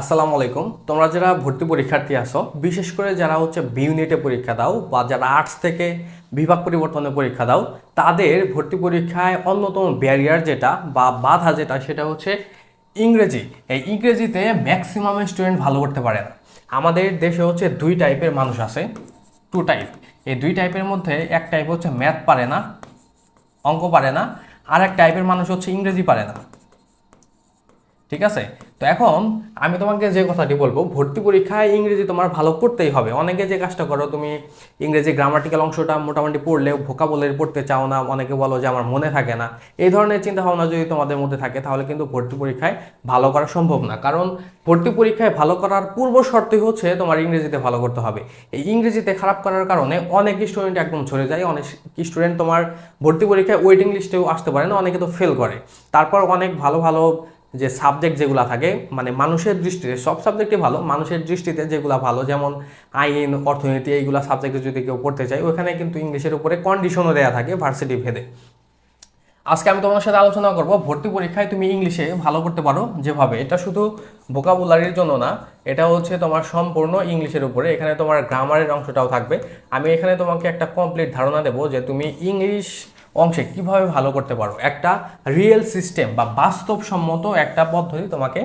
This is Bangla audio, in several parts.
আসসালামু আলাইকুম। তোমরা যারা ভর্তি পরীক্ষার্থী আছো, বিশেষ করে যারা হচ্ছে বি ইউনিটে পরীক্ষা দাও বা যারা আর্টস থেকে বিভাগ পরিবর্তনে পরীক্ষা দাও, তাদের ভর্তি পরীক্ষায় অন্যতম ব্যারিয়ার যেটা বা বাধা যেটা, সেটা হচ্ছে ইংরেজি। এই ইংরেজিতে ম্যাক্সিমাম স্টুডেন্ট ভালো করতে পারে না। আমাদের দেশে হচ্ছে দুই টাইপের মানুষ আছে টু টাইপ এই দুই টাইপের মধ্যে এক টাইপ হচ্ছে ম্যাথ পারে না, অঙ্ক পারে না, আর এক টাইপের মানুষ হচ্ছে ইংরেজি পারে না। ঠিক আছে? তো এখন আমি তোমাকে যে কথাটি বলব, ভর্তি পরীক্ষায় ইংরেজি তোমার ভালো পড়তেই হবে। অনেকে যে কাজটা করো, তুমি ইংরেজি গ্রামাটিক্যাল অংশটা মোটামুটি পড়লে ভোকাবুলারি পড়তে চাও না, অনেকে বলো যে আমার মনে থাকে না। এই ধরনের চিন্তা ভাবনা যদি তোমাদের মধ্যে থাকে, তাহলে কিন্তু ভর্তি পরীক্ষায় ভালো করা সম্ভব না। কারণ ভর্তি পরীক্ষায় ভালো করার পূর্ব শর্তই হচ্ছে তোমার ইংরেজিতে ভালো করতে হবে। এই ইংরেজিতে খারাপ করার কারণে অনেক স্টুডেন্ট একদম ছড়ে যায়, অনেক স্টুডেন্ট তোমার ভর্তি পরীক্ষায় ওয়েটিং লিস্টেও আসতে পারে না, অনেকে তো ফেল করে। তারপর অনেক ভালো ভালো যে সাবজেক্ট যেগুলো থাকে মানে মানুষের দৃষ্টিতে, সব সাবজেক্টই ভালো, মানুষের দৃষ্টিতে যেগুলো ভালো, যেমন আইন, অর্থনীতি, এইগুলো সাবজেক্টে যদি কেউ পড়তে চায়, ওখানে কিন্তু ইংলিশের উপরে কন্ডিশনও দেওয়া থাকে ভার্সিটি ভেদে। আজকে আমি তোমার সাথে আলোচনা করব, ভর্তি পরীক্ষায় তুমি ইংলিশে ভালো করতে পারো যেভাবে। এটা শুধু ভোকাবুলারির জন্য না, এটা হচ্ছে তোমার সম্পূর্ণ ইংলিশের উপরে, এখানে তোমার গ্রামারের অংশটাও থাকবে। আমি এখানে তোমাকে একটা কমপ্লিট ধারণা দেবো যে তুমি ইংলিশ অংশে কীভাবে ভালো করতে পারো? একটা রিয়েল সিস্টেম বা বাস্তবসম্মত একটা পদ্ধতি তোমাকে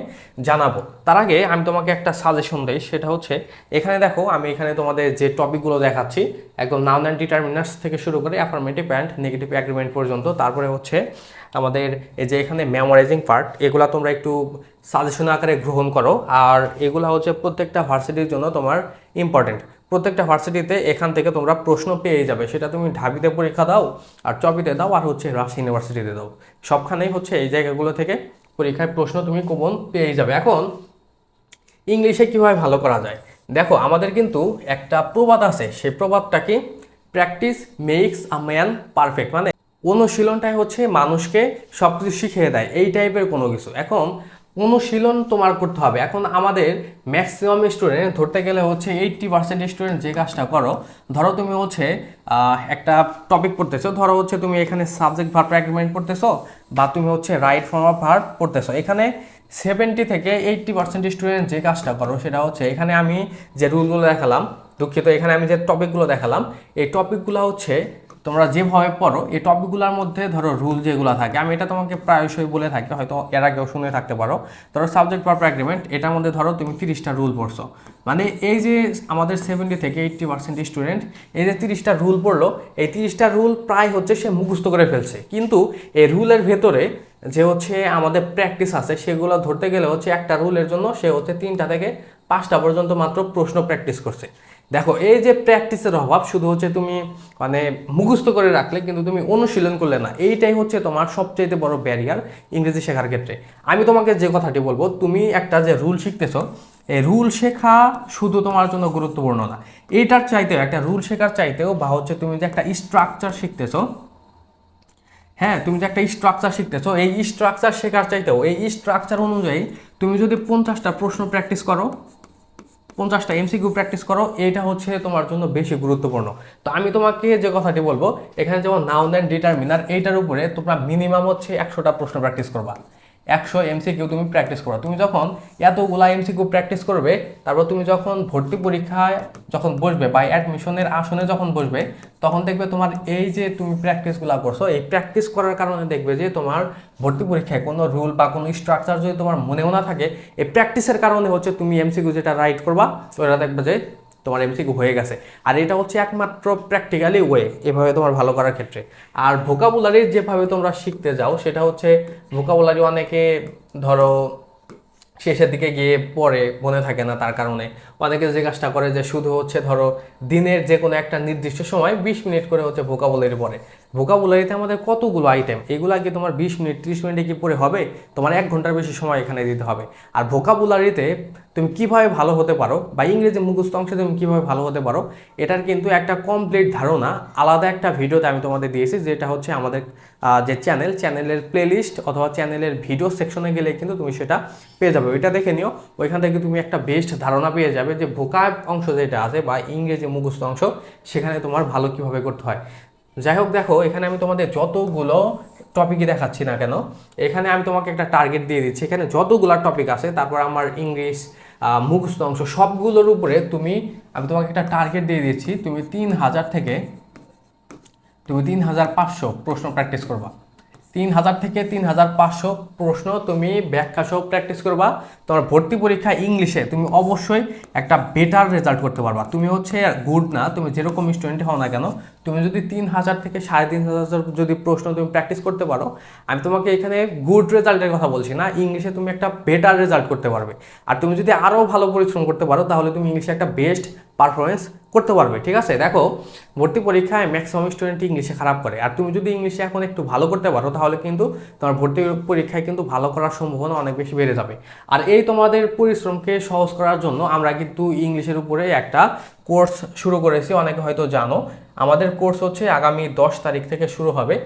জানাব। তার আগে আমি তোমাকে একটা সাজেশন দিই, সেটা হচ্ছে, এখানে দেখো, আমি এখানে তোমাদের যে টপিকগুলো দেখাচ্ছি, একদম নাউন অ্যান্ড ডিটারমিনার্স থেকে শুরু করে অ্যাফার্মেটিভ অ্যান্ড নেগেটিভ অ্যাগ্রিমেন্ট পর্যন্ত। তারপরে হচ্ছে আমাদের এই যে এখানে মেমোরাইজিং পার্ট এগুলো তোমরা একটু সাজেশন আকারে গ্রহণ করো। আর এগুলো হচ্ছে প্রত্যেকটা ভার্সিটির জন্য তোমার ইম্পর্টেন্ট প্রত্যেকটা ভার্সিটিতে এখান থেকে তোমরা প্রশ্ন পেয়ে যাবে। সেটা তুমি ঢাবিতে পরীক্ষা দাও আর চপিতে দাও আর হচ্ছে রাজশাহী ইউনিভার্সিটিতে দাও। সবখানেই হচ্ছে এই জায়গাগুলো থেকে পরীক্ষায় প্রশ্ন তুমি কোমন পেয়ে যাবে। এখন ইংলিশে কীভাবে ভালো করা যায়? দেখো, আমাদের কিন্তু একটা প্রবাদ আছে। সেই প্রবাদটা কি? Practice makes a man perfect. মানে অনুশীলনটাই হচ্ছে মানুষকে সব কিছু শিখিয়ে দেয়। এই টাইপের কোনো কিছু। এখন অনুশীলন তোমার করতে হবে। এখন আমাদের ম্যাক্সিমাম স্টুডেন্ট ধরতে গেলে হচ্ছে এইট্টি পার্সেন্ট স্টুডেন্ট যে কাজটা করো, ধরো তুমি হচ্ছে একটা টপিক পড়তেছো, ধরো হচ্ছে তুমি এখানে সাবজেক্ট ভার্ব অ্যাগ্রিমেন্ট পড়তেছো বা তুমি হচ্ছে রাইট ফর্ম অফ ভার্ব পড়তেছো। এখানে সেভেন্টি থেকে এইট্টি পার্সেন্ট স্টুডেন্ট যে কাজটা করো, সেটা হচ্ছে এখানে আমি যে রুলগুলো দেখালাম, দুঃখিত, এখানে আমি যে টপিকগুলো দেখালাম, এই টপিকগুলো হচ্ছে তোমরা যেভাবে পড়ো, এই টপিকগুলোর মধ্যে ধরো রুল যেগুলো থাকে, আমি এটা তোমাকে প্রায়শই বলে থাকি, হয়তো এর আগেও শুনে থাকতে পারো। ধরো সাবজেক্ট পারপার এগ্রিমেন্ট এটার মধ্যে ধরো তুমি তিরিশটা রুল পড়ছো। মানে এই যে আমাদের সেভেন্টি থেকে এইট্টি পার্সেন্ট স্টুডেন্ট এই যে তিরিশটা রুল পড়ল, এই তিরিশটা রুল প্রায় হচ্ছে সে মুখস্থ করে ফেলছে। কিন্তু এই রুলের ভেতরে যে হচ্ছে আমাদের প্র্যাকটিস আছে, সেগুলো ধরতে গেলে হচ্ছে একটা রুলের জন্য সে হচ্ছে তিনটা থেকে পাঁচটা পর্যন্ত মাত্র প্রশ্ন প্র্যাকটিস করছে। দেখো, এই যে প্র্যাকটিসের অভাব, শুধু হচ্ছে তুমি মানে মুখস্থ করে রাখলে কিন্তু তুমি অনুশীলন করলে না। এইটাই হচ্ছে তোমার সবচেয়ে বড় ব্যারিয়ার ইংরেজি শেখার ক্ষেত্রে। আমি তোমাকে যে কথাটি বলব, তুমি একটা যে রুল শিখতেছো, এই রুল শেখা শুধু তোমার জন্য গুরুত্বপূর্ণ না। এইটার চাইতেও, একটা রুল শেখার চাইতেও বা হচ্ছে তুমি যে একটা স্ট্রাকচার শিখতেছো হ্যাঁ তুমি যে একটা স্ট্রাকচার শিখতেছো, এই স্ট্রাকচার শেখার চাইতেও, এই স্ট্রাকচার অনুযায়ী তুমি যদি পঞ্চাশটা প্রশ্ন প্র্যাকটিস করো পঞ্চাশটা এমসিকিউ প্র্যাকটিস করো এটা হচ্ছে তোমার জন্য বেশি গুরুত্বপূর্ণ। তো আমি তোমাকে যে কথাটি বলব, এখানে যেমন নাউন অ্যান্ড ডিটারমিনার এইটার উপরে তোমরা মিনিমাম হচ্ছে একশোটা প্রশ্ন প্র্যাকটিস করবা। একশো এমসিকিউ তুমি প্র্যাকটিস করো। তুমি যখন এতগুলা এমসিকিউ প্র্যাকটিস করবে, তারপর তুমি যখন ভর্তি পরীক্ষায় যখন বসবে বা অ্যাডমিশনের আসনে যখন বসবে, তখন দেখবে তোমার এই যে তুমি প্র্যাকটিসগুলো করছ, এই প্র্যাকটিস করার কারণে দেখবে যে তোমার ভর্তি পরীক্ষায় কোনো রুল বা কোনো স্ট্রাকচার যদি তোমার মনেও না থাকে, এই প্র্যাকটিসের কারণে হচ্ছে তুমি এমসিকিউ যেটা রাইট করবা, ওটা দেখবে যে তোমার এমসিকিউ হয়ে গেছে। আর এটা হচ্ছে একমাত্র প্র্যাকটিক্যালি ওয়ে এভাবে তোমার ভালো করার ক্ষেত্রে। আর ভোকাবুলারি যেভাবে তোমরা শিখতে যাও, সেটা হচ্ছে ভোকাবুলারি অনেকে ধরো শেষের দিকে গিয়ে পরে মনে থাকে না তার কারণে। অনেকে যে কাজটা করে যে শুধু হচ্ছে ধরো দিনের যে কোনো একটা নির্দিষ্ট সময় বিশ মিনিট করে হচ্ছে ভোকাবুলারি পড়ে। ভোকাবুলারিতে আমাদের কতগুলো আইটেম এগুলো কি তোমার বিশ মিনিট, ত্রিশ মিনিটে কি পড়ে হবে? তোমার এক ঘণ্টার বেশি সময় এখানে দিতে হবে। আর ভোকাবুলারিতে তুমি কীভাবে ভালো হতে পারো বা ইংরেজি মুখস্থ অংশে তুমি কীভাবে ভালো হতে পারো, এটার কিন্তু একটা কমপ্লিট ধারণা, আলাদা একটা ভিডিওতে আমি তোমাদের দিয়েছি, যেটা হচ্ছে আমাদের যে চ্যানেল চ্যানেলের প্লেলিস্ট অথবা চ্যানেলের ভিডিও সেকশনে গেলে কিন্তু তুমি সেটা পেয়ে যাবে। ওইটা দেখে নিও, ওইখান থেকে তুমি একটা বেস্ট ধারণা পেয়ে যাবে যে ভোকাব অংশ যেটা আছে বা ইংরেজি মুখস্থ অংশ, সেখানে তোমার ভালো কীভাবে করতে হয়। যাই হোক দেখো, এখানে আমি তোমাদের যতগুলো টপিকই দেখাচ্ছি না কেন, এখানে আমি তোমাকে একটা টার্গেট দিয়ে দিচ্ছি। এখানে যতগুলো টপিক আছে, তারপর আমার ইংলিশ মুখস্থ অংশ, সবগুলোর উপরে তুমি, আমি তোমাকে একটা টার্গেট দিয়ে দিচ্ছি, তুমি তিন হাজার থেকে, তুমি তিন হাজার পাঁচশো প্রশ্ন প্র্যাকটিস করবা। তিন হাজার থেকে তিন হাজার পাঁচশো প্রশ্ন তুমি ব্যাখ্যা সহ প্র্যাকটিস করবা। তোমার ভর্তি পরীক্ষা ইংলিশে তুমি অবশ্যই একটা বেটার রেজাল্ট করতে পারবা। তুমি হচ্ছে গুড না, তুমি যেরকম স্টুডেন্ট হও না কেন তুমি যদি তিন হাজার থেকে সাড়ে তিন হাজার যদি প্রশ্ন তুমি প্র্যাকটিস করতে পারো, আমি তোমাকে এখানে গুড রেজাল্টের কথা বলছি না ইংলিশে তুমি একটা বেটার রেজাল্ট করতে পারবে। আর তুমি যদি আরও ভালো পরিশ্রম করতে পারো, তাহলে তুমি ইংলিশে একটা বেস্ট পারফরমেন্স করতে পারবে, ঠিক আছে? দেখো, ভর্তি পরীক্ষায় ম্যাক্সিমাম স্টুডেন্ট ইংলিশে খারাপ করে। আর তুমি যদি ইংলিশে এখন একটু ভালো করতে পারো, তাহলে কিন্তু তোমার ভর্তি পরীক্ষায় কিন্তু ভালো করার সম্ভাবনা অনেক বেশি বেড়ে যাবে। আর এই তোমাদের পরিশ্রমকে সহজ করার জন্য আমরা কিন্তু ইংলিশের উপরে একটা কোর্স শুরু করেছি, অনেকে হয়তো জানো। আমাদের কোর্স হচ্ছে আগামী দশ তারিখ থেকে শুরু হবে।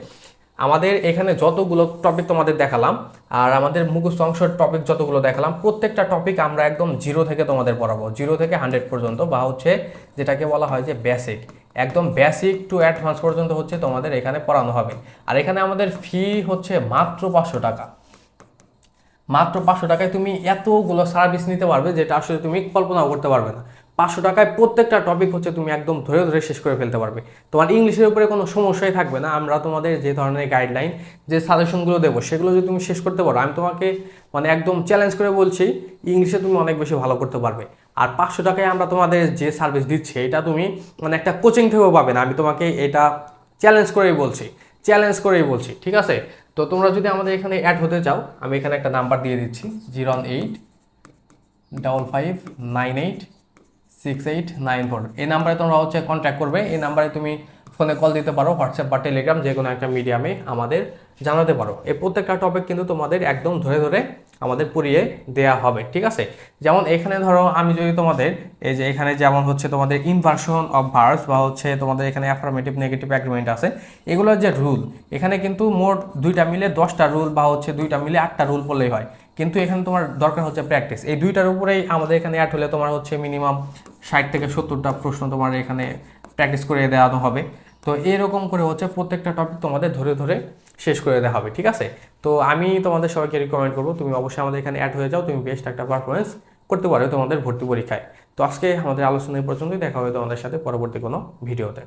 আমাদের এখানে যতগুলো টপিক তোমাদের দেখালাম, আর আমাদের মুখস্থ অংশের টপিক যতগুলো দেখালাম, প্রত্যেকটা টপিক আমরা একদম জিরো থেকে তোমাদের পড়াবো জিরো থেকে হান্ড্রেড পর্যন্ত, বা হচ্ছে যেটাকে বলা হয় যে বেসিক একদম বেসিক টু অ্যাডভান্স পর্যন্ত হচ্ছে তোমাদের এখানে পড়ানো হবে। আর এখানে আমাদের ফি হচ্ছে মাত্র পাঁচশো টাকা। মাত্র পাঁচশো টাকায় তুমি এতগুলো সার্ভিস নিতে পারবে যেটা আসলে তুমি কল্পনাও করতে পারবে না। পাঁচশো টাকায় প্রত্যেকটা টপিক হচ্ছে তুমি একদম ধরে ধরে শেষ করে ফেলতে পারবে। তোমার ইংলিশের উপরে কোনো সমস্যাই থাকবে না। আমরা তোমাদের যে ধরনের গাইডলাইন যে সাজেশনগুলো দেবো, সেগুলো যদি তুমি শেষ করতে পারো, আমি তোমাকে মানে একদম চ্যালেঞ্জ করে বলছি, ইংলিশে তুমি অনেক বেশি ভালো করতে পারবে। আর পাঁচশো টাকায় আমরা তোমাদের যে সার্ভিস দিচ্ছি, এটা তুমি মানে একটা কোচিং থেকেও পাবে না। আমি তোমাকে এটা চ্যালেঞ্জ করেই বলছি চ্যালেঞ্জ করেই বলছি, ঠিক আছে? তো তোমরা যদি আমাদের এখানে অ্যাড হতে চাও, আমি এখানে একটা নাম্বার দিয়ে দিচ্ছি zero eight double five nine eight six eight nine four এই নাম্বারে তোমরা হচ্ছে কন্ট্যাক্ট করবে। এই নাম্বারে তুমি ফোনে কল দিতে পারো হোয়াটসঅ্যাপ বা টেলিগ্রাম যে কোনো একটা মিডিয়ামে আমাদের জানাতে পারো। এই প্রত্যেকটা টপিক কিন্তু তোমাদের একদম ধরে ধরে আমাদের পড়িয়ে দেয়া হবে, ঠিক আছে? যেমন এখানে ধরো আমি যদি তোমাদের, এই যে এখানে যেমন হচ্ছে তোমাদের ইনভার্সন অফ ভার্স বা হচ্ছে তোমাদের এখানে অ্যাফার্মেটিভ নেগেটিভ অ্যাগ্রিমেন্ট আছে এগুলোর যে রুল এখানে কিন্তু মোট দুইটা মিলে দশটা রুল বা হচ্ছে দুইটা মিলে আটটা রুল পড়লেই হয়। কিন্তু এখানে তোমার দরকার হচ্ছে প্র্যাকটিস এই দুইটার উপরেই আমাদের এখানে অ্যাড হলে তোমার হচ্ছে মিনিমাম ষাট থেকে সত্তরটা প্রশ্ন তোমার এখানে প্র্যাকটিস করে দেওয়া হবে। তো এরকম করে হচ্ছে প্রত্যেকটা টপিক তোমাদের ধরে ধরে শেষ করে দেওয়া হবে, ঠিক আছে? তো আমি তোমাদের সবাইকে রিকমেন্ড করব, তুমি অবশ্যই আমাদের এখানে অ্যাড হয়ে যাও, তুমি বেস্ট একটা পারফরমেন্স করতে পারো তোমাদের ভর্তি পরীক্ষায়। তো আজকে আমাদের আলোচনা পর্যন্তই, দেখা হবে তোমাদের সাথে পরবর্তী কোনো ভিডিওতে